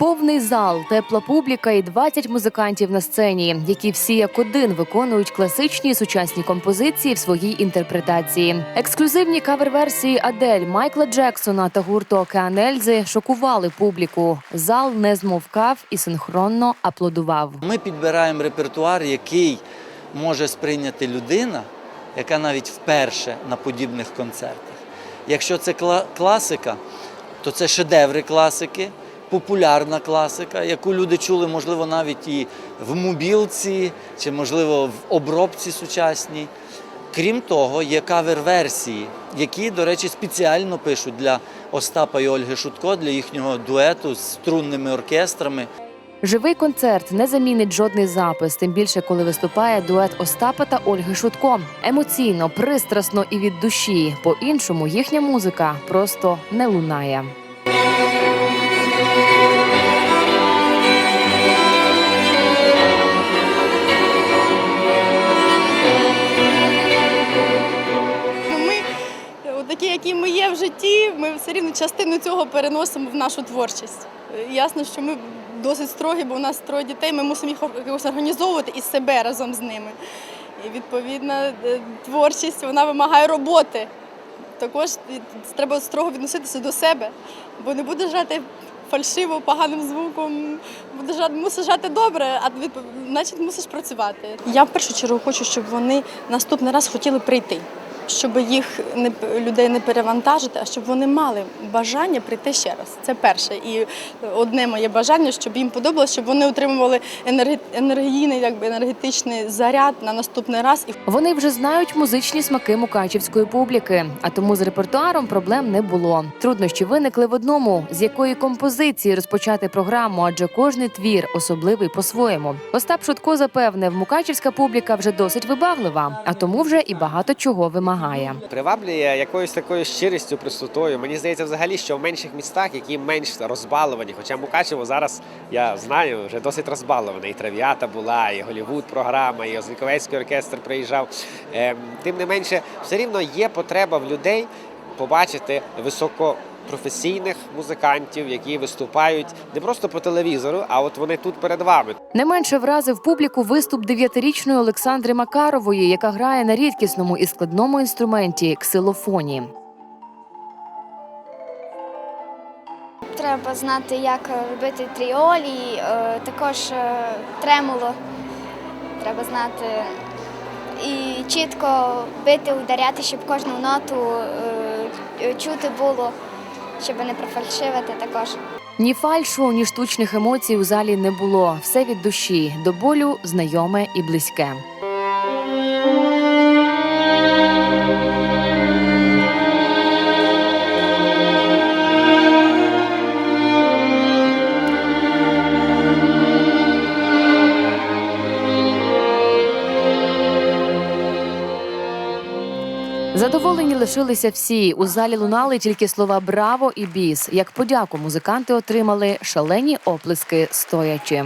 Повний зал, тепла публіка і 20 музикантів на сцені, які всі як один виконують класичні сучасні композиції в своїй інтерпретації. Ексклюзивні кавер-версії Адель, Майкла Джексона та гурту Океан Ельзи шокували публіку. Зал не змовкав і синхронно аплодував. Ми підбираємо репертуар, який може сприйняти людина, яка навіть вперше на подібних концертах. Якщо це кла- класика, то це шедеври класики, популярна класика, яку люди чули, можливо, навіть і в мобілці, чи, можливо, в обробці сучасній. Крім того, є кавер-версії, які, до речі, спеціально пишуть для Остапа і Ольги Шутко, для їхнього дуету з струнними оркестрами. Живий концерт не замінить жодний запис, тим більше коли виступає дует Остапа та Ольги Шутко. Емоційно, пристрасно і від душі. По-іншому їхня музика просто не лунає. Які ми є в житті, ми все рівно частину цього переносимо в нашу творчість. Е, Ясно, що ми досить строгі, бо у нас троє дітей, ми мусимо їх якось організовувати і себе разом з ними. І відповідно е, творчість вона вимагає роботи. Також треба строго відноситися до себе, бо не буде жати фальшиво, поганим звуком, буде жати, мусиш жати добре, а значить мусиш працювати. Я в першу чергу хочу, щоб вони наступний раз хотіли прийти, щоб їх не людей не перевантажити, а щоб вони мали бажання прийти ще раз. Це перше. І одне моє бажання, щоб їм подобалося, щоб вони отримували енергійний, якби енергетичний заряд на наступний раз. І Вони вже знають музичні смаки мукачівської публіки, а тому з репертуаром проблем не було. Труднощі виникли в одному: з якої композиції розпочати програму, адже кожний твір особливий по-своєму. Остап Шутко запевнив, мукачівська публіка вже досить вибаглива, а тому вже і багато чого вимагає. Приваблює якоюсь такою щирістю, простотою. Мені здається, взагалі, що в менших містах, які менш розбаловані, хоча Мукачево зараз я знаю, вже досить розбаловане. І Трав'ята була, і Голівуд програма, і Озвіковецький оркестр приїжджав. Ем, Тим не менше, все рівно є потреба в людей побачити високо. Професійних музикантів, які виступають не просто по телевізору, а от вони тут перед вами. Не менше вразив публіку виступ дев'ятирічної Олександри Макарової, яка грає на рідкісному і складному інструменті ксилофоні. Треба знати, як е, робити тріолі, е, також е, тремоло треба знати. І чітко бити, ударяти, щоб кожну ноту чути було, щоб не профальшивити також. Ні фальшу, ні штучних емоцій у залі не було. Все від душі, до болю знайоме і близьке. Задоволені лишилися всі. У залі лунали тільки слова Браво і біс. Як подяку музиканти отримали шалені оплески стоячи.